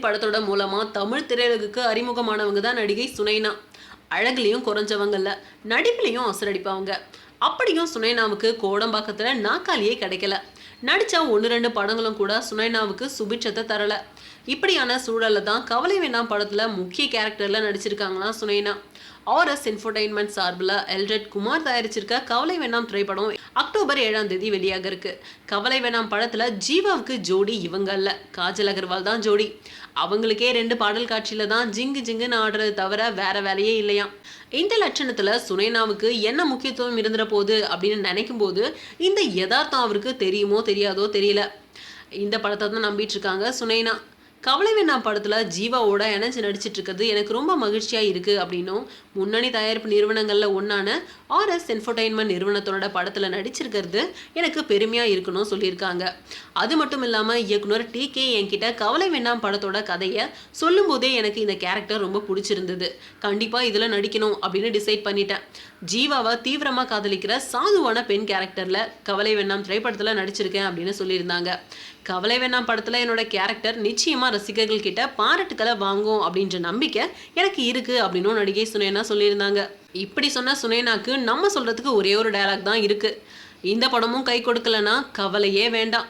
படத்தோட மூலமா தமிழ் திரையுலகுக்கு அறிமுகமானவங்க தான் நடிகை சுனைனா. அழகுலையும் குறைஞ்சவங்கல்ல நடிப்புலையும் அசரடிப்பவங்க. அப்படியும் சுனைனாவுக்கு கோடம்பாக்கத்துல நாக்காலியே கிடைக்கல. நடிச்ச ஒன்று ரெண்டு படங்களும் கூட சுனைனாவுக்கு சுபிட்சத்தை தரல. இப்படியான சூழலில் தான் கவலை வேணாம் படத்துல முக்கிய கேரக்டர்ல நடிச்சிருக்காங்களாம் சுனைனா. ஆர்எஸ் என்டர்டைன்மெண்ட் சார்பில் எல்ரெட் குமார் தயாரிச்சிருக்க கவலை வேணாம் திரைப்படம் அக்டோபர் ஏழாம் தேதி வெளியாக இருக்கு. கவலை வேணாம் படத்துல ஜீவாவுக்கு ஜோடி இவங்க அல்ல காஜல் அகர்வால் தான் ஜோடி. அவங்களுக்கே ரெண்டு பாடல் காட்சியில தான் ஜிங்கு ஜிங்குன்னு ஆடுறது தவிர வேற வேலையே இல்லையாம். இந்த லட்சணத்துல சுனைனாவுக்கு என்ன முக்கியத்துவம் இருந்துற போது அப்படின்னு நினைக்கும் போது இந்த யதார்த்தம் அவருக்கு தெரியுமோ தெரியாதோ தெரியல. இந்த படத்தை தான் நம்பிட்டு இருக்காங்க. சுனைனா கவலை வேணாம் படத்தில் ஜீவாவோட இணைஞ்சு நடிச்சிட்டு இருக்கிறது எனக்கு ரொம்ப மகிழ்ச்சியாக இருக்குது அப்படின்னும் முன்னணி தயாரிப்பு நிறுவனங்களில் ஒன்றான ஆர்எஸ் என்டர்டைன்மெண்ட் நிறுவனத்தோட படத்தில் நடிச்சிருக்கிறது எனக்கு பெருமையாக இருக்கணும் சொல்லியிருக்காங்க. அது மட்டும் இல்லாமல் இயக்குனர் டி கே என்கிட்ட கவலை வேணாம் படத்தோட கதையை சொல்லும்போதே எனக்கு இந்த கேரக்டர் ரொம்ப பிடிச்சிருந்தது. கண்டிப்பாக இதில் நடிக்கணும் அப்படின்னு டிசைட் பண்ணிட்டேன். ஜீவாவை தீவிரமாக காதலிக்கிற சாதுவான பெண் கேரக்டரில் கவலை வேண்டாம் திரைப்படத்தில் நடிச்சிருக்கேன் அப்படின்னு சொல்லியிருந்தாங்க. கவலை வேணாம் படத்தில் என்னோட கேரக்டர் நிச்சயமாக ரசிகர்கள் கிட்ட பாராட்டுக்களை வாங்கும் அப்படின்ற நம்பிக்கை எனக்கு இருக்கு அப்படின்னு நடிகை சுனேனா சொல்லியிருந்தாங்க. இப்படி சொன்ன சுனேனாக்கு நம்ம சொல்றதுக்கு ஒரே ஒரு டயலாக் தான் இருக்கு. இந்த படமும் கை கொடுக்கலன்னா கவலையே வேண்டாம்.